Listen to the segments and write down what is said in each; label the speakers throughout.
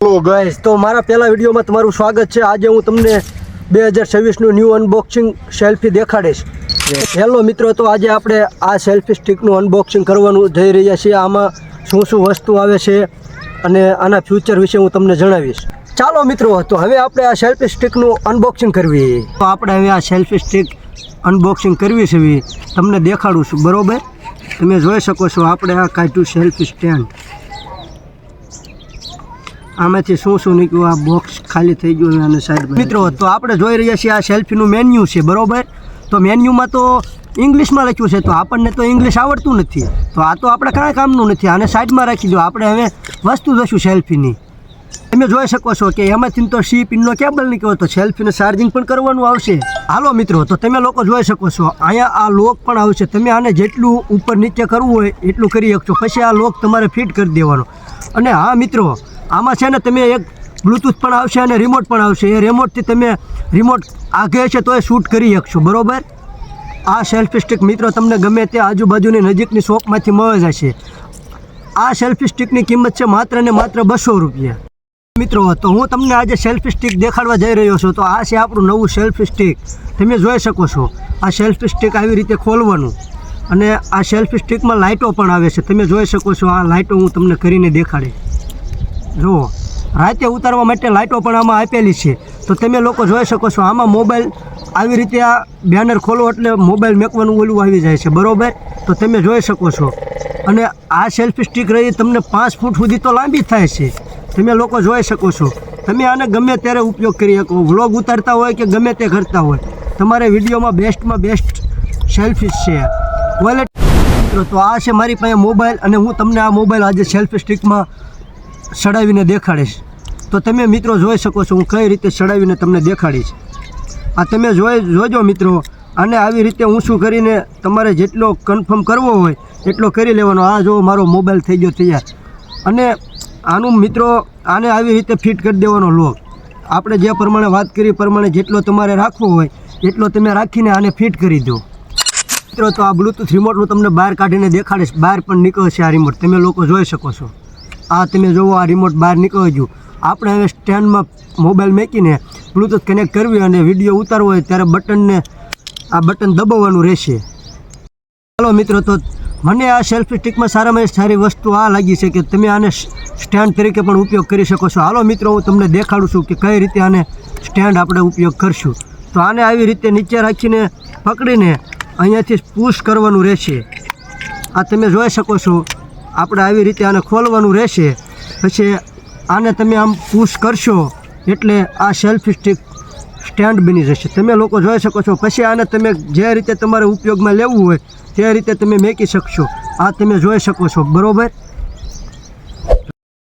Speaker 1: Hello guys તો મારા પહેલા વિડીયોમાં તમારું સ્વાગત છે. આજે હું તમને બે હજાર છવ્વીસનું ન્યૂ અનબોક્સિંગ સેલ્ફી દેખાડીશ. હેલો મિત્રો, તો આજે આપણે આ સેલ્ફી સ્ટિકનું અનબોક્સિંગ કરવાનું જઈ રહ્યા છીએ. આમાં શું શું વસ્તુ આવે છે અને આના ફ્યુચર વિશે હું તમને જણાવીશ. ચાલો મિત્રો, તો હવે આપણે આ સેલ્ફી સ્ટિકનું અનબોક્સિંગ કરવી. તો આપણે હવે આ સેલ્ફી સ્ટિક અનબોક્સિંગ કરવી છે. તમને દેખાડું છું, બરોબર? તમે જોઈ શકો છો, આપણે આ કાઢ્યું સેલ્ફી સ્ટેન્ડ આમાંથી શું શું નીકળ્યું? આ બોક્સ ખાલી થઈ ગયું અને સાઈડ મિત્રો તો આપણે જોઈ રહ્યા છીએ આ સેલ્ફીનું મેન્યુ છે બરોબર? તો મેન્યુમાં તો ઇંગ્લિશમાં લખ્યું છે તો આપણને તો ઇંગ્લિશ આવડતું નથી. તો આ તો આપણે કાંઈ કામનું નથી. આને સાઈડમાં રાખી દો. આપણે હવે વસ્તુ જોશું સેલ્ફીની તમે જોઈ શકો છો કે એમાંથી તો સી પિનનો કેબલ નીકળ્યો તો સેલ્ફીને ચાર્જિંગ પણ કરવાનું આવશે. હાલો મિત્રો તો તમે લોકો જોઈ શકો છો અહીંયા આ લોક પણ આવશે. તમે આને જેટલું ઉપર નીચે કરવું હોય એટલું કરી શકશો. પછી આ લોક તમારે ફિટ કરી દેવાનો. અને હા મિત્રો આમાં છે ને તમે એક બ્લૂટૂથ પણ આવશે અને રિમોટ પણ આવશે. એ રિમોટથી તમે રિમોટ આગે છે તો એ શૂટ કરી શકશો. બરોબર? આ સેલ્ફી સ્ટિક મિત્રો તમને ગમે તે આજુબાજુની નજીકની શોપમાંથી મળી જશે. આ સેલ્ફી સ્ટિકની કિંમત છે માત્ર ને માત્ર બસો રૂપિયા. મિત્રો, તો હું તમને આજે સેલ્ફી સ્ટિક દેખાડવા જઈ રહ્યો છું. તો આ છે આપણું નવું સેલ્ફી સ્ટિક તમે જોઈ શકો છો. આ સેલ્ફી સ્ટિક આવી રીતે ખોલવાનું. અને આ સેલ્ફી સ્ટિકમાં લાઇટો પણ આવે છે. તમે જોઈ શકો છો આ લાઇટો હું તમને કરીને દેખાડીશ. જુઓ, રાતે ઉતારવા માટે લાઇટો પણ આમાં આપેલી છે. તો તમે લોકો જોઈ શકો છો, આમાં મોબાઈલ આવી રીતે આ બેનર ખોલો એટલે મોબાઈલ મેકવાનું ઓલું આવી જાય છે, બરોબર? તો તમે જોઈ શકો છો. અને આ સેલ્ફી સ્ટિક રહી તમને પાંચ ફૂટ સુધી તો લાંબી થાય છે. તમે લોકો જોઈ શકો છો. તમે આને ગમે ત્યારે ઉપયોગ કરી શકો. વ્લોગ ઉતારતા હોય કે ગમે તે કરતા હોય, તમારે વિડીયોમાં બેસ્ટમાં બેસ્ટ સેલ્ફી છે. વોલેટ મિત્રો, તો આ છે મારી પાસે મોબાઈલ અને હું તમને આ મોબાઈલ આજે સેલ્ફી સ્ટિકમાં ચડાવીને દેખાડીશ. તો તમે મિત્રો જોઈ શકો છો હું કઈ રીતે ચડાવીને તમને દેખાડીશ. આ તમે જોઈ, જોજો મિત્રો અને આવી રીતે ઊંચું કરીને તમારે જેટલો કન્ફર્મ કરવો હોય એટલો કરી લેવાનો. આ જો મારો મોબાઈલ થઈ ગયો તૈયાર. અને આનું મિત્રો, આને આવી રીતે ફિટ કરી દેવાનો લોક આપણે જે પ્રમાણે વાત કરી પ્રમાણે જેટલો તમારે રાખવો હોય, એટલો તમે રાખીને આને ફિટ કરી દો. મિત્રો, તો આ બ્લૂટૂથ રિમોટ હું તમને બહાર કાઢીને દેખાડીશ. બહાર પણ નીકળશે આ રિમોટ તમે લોકો જોઈ શકો છો. આ તમે જોવો, આ રિમોટ બહાર નીકળી છું. આપણે હવે સ્ટેન્ડમાં મોબાઈલ મૂકીને બ્લૂટૂથ કનેક્ટ કરવી અને વીડિયો ઉતારવો હોય ત્યારે બટનને, આ બટન દબાવવાનું રહેશે. ચાલો મિત્રો, તો મને આ સેલ્ફી સ્ટિકમાં સારામાં સારી વસ્તુ આ લાગી છે કે તમે આને સ્ટેન્ડ તરીકે પણ ઉપયોગ કરી શકો છો. હાલો મિત્રો, હું તમને દેખાડું છું કે કઈ રીતે આને સ્ટેન્ડ આપણે ઉપયોગ કરશું. તો આને આવી રીતે નીચે રાખીને પકડીને અહીંયાથી પુશ કરવાનું રહેશે. આ તમે જોઈ શકો છો. આપણે આવી રીતે આને ખોલવાનું રહેશે. પછી આને તમે આમ પુશ કરશો એટલે આ સેલ્ફી સ્ટિક સ્ટેન્ડ બની જશે. તમે લોકો જોઈ શકો છો. પછી આને તમે જે રીતે તમારે ઉપયોગમાં લેવું હોય તે રીતે તમે મેકી શકશો. આ તમે જોઈ શકો છો. બરોબર?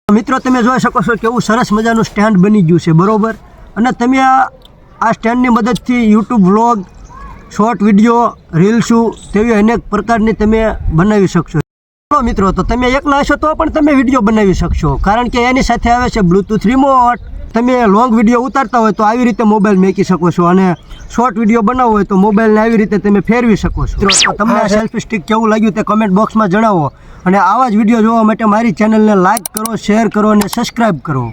Speaker 1: મિત્રો, તમે જોઈ શકો છો કેવું સરસ મજાનું સ્ટેન્ડ બની ગયું છે. બરોબર? અને તમે આ સ્ટેન્ડની મદદથી યુટ્યુબ વ્લોગ શોર્ટ વીડિયો રીલ્સું તેવી અનેક પ્રકારની તમે બનાવી શકશો. ચાલો મિત્રો તો તમે એકલા હશો તો પણ તમે વીડિયો બનાવી શકશો. કારણ કે એની સાથે આવે છે બ્લૂટૂથ રિમોટ તમે લોંગ વીડિયો ઉતારતા હોય તો આવી રીતે મોબાઈલ મેકી શકો છો અને શોર્ટ વીડિયો બનાવવો હોય તો મોબાઈલને આવી રીતે તમે ફેરવી શકો છો. તમને આ સેલ્ફી સ્ટિક કેવું લાગ્યું તે કમેન્ટ બોક્સમાં જણાવો અને આવા જ વીડિયો જોવા માટે મારી ચેનલને લાઇક કરો શેર કરો અને સબસ્ક્રાઈબ કરો.